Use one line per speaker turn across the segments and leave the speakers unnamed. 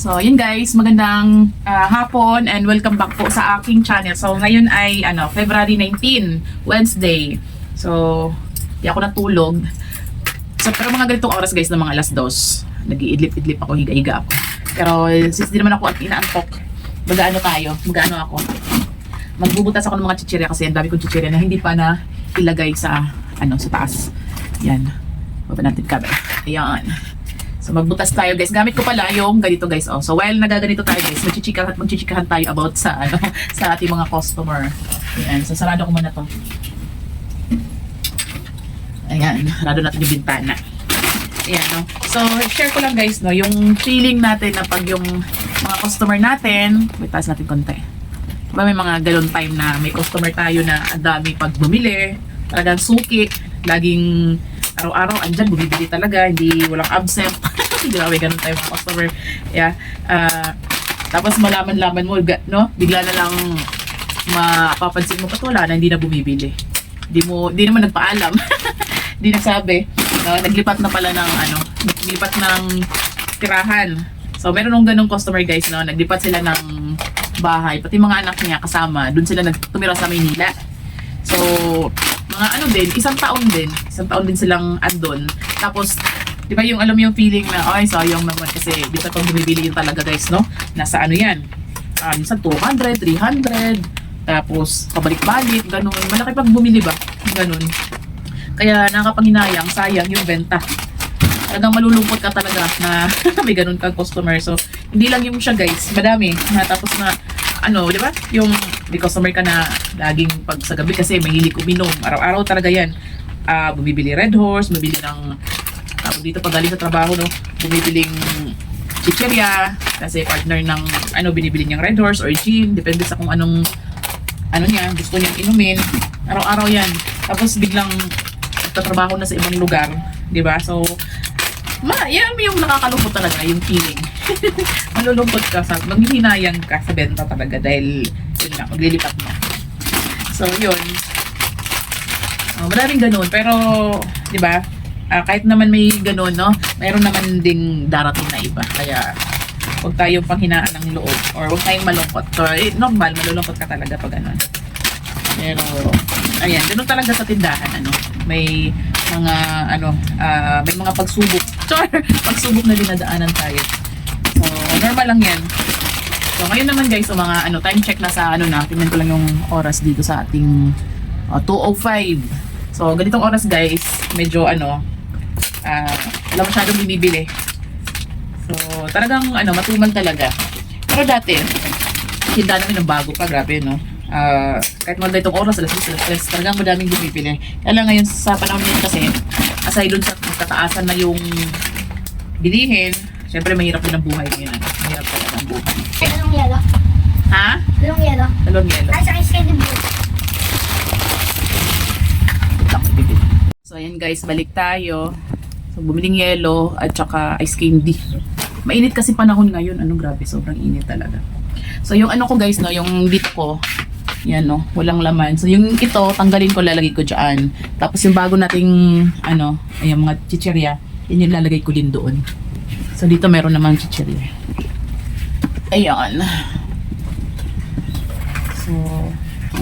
So, yun guys, magandang ah, hapon and welcome back po sa aking channel. So, ngayon ay ano, February 19, Wednesday. So, di ako natulog. So, pero mga ganitong oras guys, ng mga alas dos, nag-iidlip-idlip ako, higa-higa ako. Pero since di naman ako at inaantok, mag-ano tayo, mag-ano ako. Magbubutas ako ng mga chichirya kasi ang dami kong chichirya na hindi pa na ilagay sa, ano, sa taas. Yan. Baba natin camera. Ayan. So magbutas tayo guys. Gamit ko pala yung ganito guys. Oh. So while nagaganito tayo guys, magchichikahan, magchichikahan tayo about sa ano sa ating mga customer. Ayan. So sarado ko muna to. Ayan. Sarado natin yung bintana. Ayan, no? So, share ko lang guys, no, yung feeling natin na pag yung mga customer natin, wait, taas natin konti. Diba may mga galon time na may customer tayo na ang dami pag bumili, talagang suki, laging araw-araw andyan, bumibili talaga, hindi walang absent. Grabe, ganun tayo mga customer. Yeah. Ah, tapos malaman-laman mo, no? Bigla na lang mapapansin mo, ba't wala na, hindi na bumibili. Hindi mo, hindi naman nagpaalam. Hindi nagsabi. No, naglipat na pala ng ano, naglipat ng tirahan. So, meron nung ganung customer guys, no, naglipat sila ng bahay. Pati mga anak niya kasama, dun sila nagtumira sa Maynila. So, mga ano din, isang taon din. Isang taon din silang andon. Tapos, di ba yung alam yung feeling na, ay, sayang naman kasi bisa pag bumibili yun talaga guys, no? Nasa ano yan? Ah, minsan 200, 300, tapos pabalik-balik, ganun. Malaki pag bumili ba? Ganun. Kaya nakapanghinayang, sayang yung benta. Talagang malulungkot ka talaga na may ganun kang customer. So, hindi lang yung siya guys, madami. Na tapos na, ano, di ba? Yung may customer ka na laging pag sa gabi kasi mahilig uminom. Araw-araw talaga yan. Ah, bumibili Red Horse, bumibili ng, tapos dito pag galing sa trabaho, no, bumibiling chicheria kasi partner ng ano binibili niyang Red Horse or gin depende sa kung anong ano niya gusto niyang inumin. Araw-araw yan. Tapos biglang tatrabaho na sa ibang lugar di ba? So ma yan yung nakakalungkot talaga yung feeling. Malulungkot ka sa maghihinayang ka sa benta talaga dahil yun nga maglilipat mo. So yun. Oh, maraming ganun. Pero, di ba, ah, kahit naman may ganun, no, mayroon naman ding darating na iba. Kaya, huwag tayong panghinaan ng loob or huwag tayong malungkot. So, eh, normal, malulungkot ka talaga pag ganun. Pero, ayan, ganun talaga sa tindahan, ano. May mga, ano, ah, may mga pagsubok. Char! pagsubok na dinadaanan tayo. So, normal lang yan. So, ngayon naman guys, so mga ano, time check na sa ano na, tingnan ko lang yung oras dito sa ating uh, 2.05. So, ganitong oras guys, medyo ano, ah, wala masyadong binibili. So, talagang ano, matumal talaga. Pero dati, hinda namin ng bago pa, grabe no. Ah, kahit mga ganitong oras, alas 10, alas 10, talagang madaming bumibili. Kaya ngayon sa panahon ngayon kasi, aside dun sa tataasan na yung bilihin, syempre mahirap din ang buhay ngayon. ano. Mahirap talaga ang buhay.
Dalawang yelo.
Ha?
Dalawang yelo.
Talon yelo.
Ay, sa ice blue.
So ayan guys, balik tayo. So bumiling yelo at saka ice candy. Mainit kasi panahon ngayon. Ano grabe, sobrang init talaga. So yung ano ko guys, no, yung dito ko, yan no, walang laman. So yung ito, tanggalin ko, lalagay ko dyan. Tapos yung bago nating, ano, ayan mga chichirya, yun yung lalagay ko din doon. So dito meron naman chichirya. Ayan. So,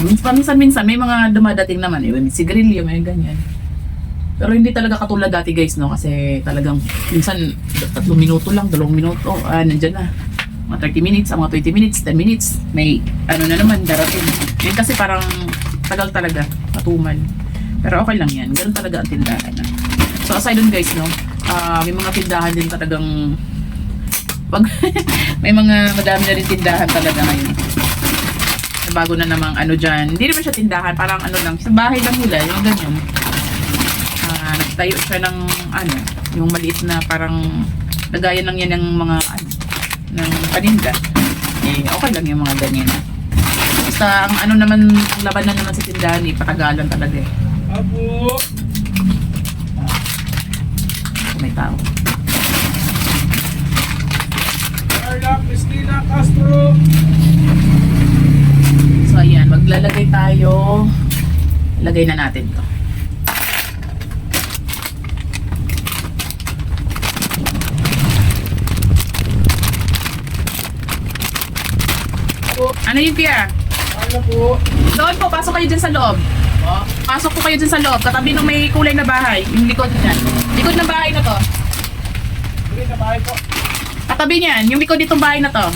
minsan-minsan may mga dumadating naman. Eh, may sigarilyo, may ganyan. Pero hindi talaga katulad dati guys, no? Kasi talagang minsan tatlong minuto lang, dalawang minuto, ah, nandyan na. Mga 30 minutes, ah, mga 20 minutes, 10 minutes, may ano na naman, darating. Yan kasi parang tagal talaga, matumal. Pero okay lang yan, ganun talaga ang tindahan. ah. So aside dun guys, no? ah, may mga tindahan din talagang pag may mga madami na rin tindahan talaga ngayon. Na bago na namang ano dyan. Hindi naman siya tindahan, parang ano lang, sa bahay lang nila, yung ganyan ah nagtayo siya ng ano, yung maliit na parang lagayan lang yan ng mga ano, ng paninda. Eh, okay lang yung mga ganyan. Basta ang ano naman, labanan naman sa tindahan, eh, patagalan talaga eh.
Apo!
Kung may tao.
Carla Cristina Castro!
So, ayan, maglalagay tayo. Lagay na natin to. Ano yun, kuya?
Ano po?
Doon po, pasok kayo dyan sa loob. Pasok po kayo dyan sa loob. Katabi nung may kulay na bahay. Yung likod niyan. Likod ng bahay na to.
Hindi na bahay po.
Katabi niyan. Yung likod nitong bahay na to.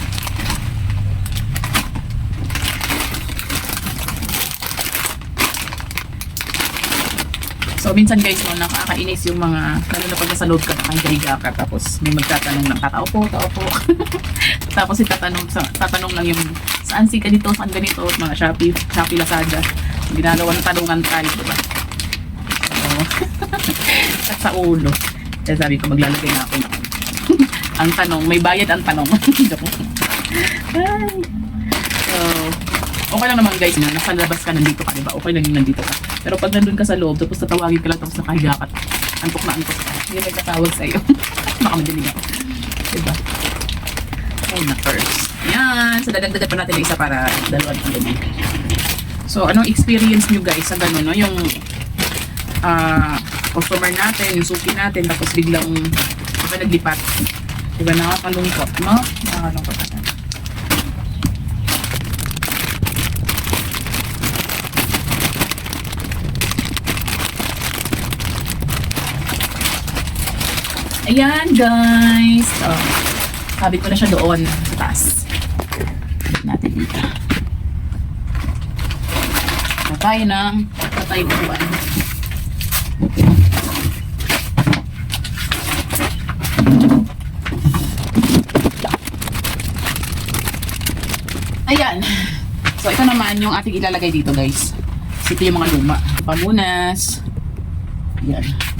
So, minsan guys, no, nakakainis yung mga, lalo na pag nasa load ka, nakahiga ka, tapos may magtatanong ng tatao po, tao po. tapos itatanong, sa, tatanong lang yung, saan si ganito, saan ganito, mga Shopee, Shopee Lazada. Ginagawa ng tanungan tayo, diba? So, at sa ulo. Kaya sabi ko, maglalagay na ako ng ang tanong, may bayad ang tanong. Lang. Ay. So, okay lang naman guys na nasa labas ka, nandito ka, diba? Okay lang yung nandito ka. Pero pag nandun ka sa loob, tapos tatawagin ka lang, tapos nakahiga ka, antok na antok ka. Hindi may tatawag sa'yo. Baka madinig ako. Diba? Ay, na first. Yan. So, dadagdagan pa natin isa para dalawang ang ganyan. So, anong experience nyo guys sa ganun, no? Yung ah customer natin, yung suki natin, tapos biglang iba naglipat. Diba, nakakalungkot, no? Nakakalungkot natin. Ayan, guys. So, sabit ko na siya doon sa taas. Sabit natin dito. Patay ng patay buwan. Ayan. So, ito naman yung ating ilalagay dito, guys. Ito yung mga luma. Pamunas. Ayan.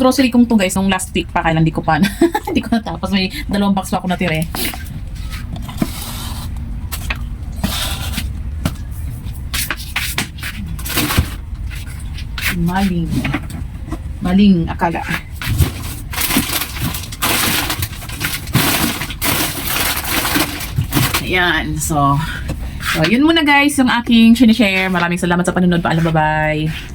Grocery kong to guys, nung last week pa, kailan di ko pa. Hindi ko natapos. May dalawang box pa ako natira eh. Maling. Maling akala. Ayan, so, so yun muna guys yung aking sinishare. Maraming salamat sa panunod. Paalam, bye-bye.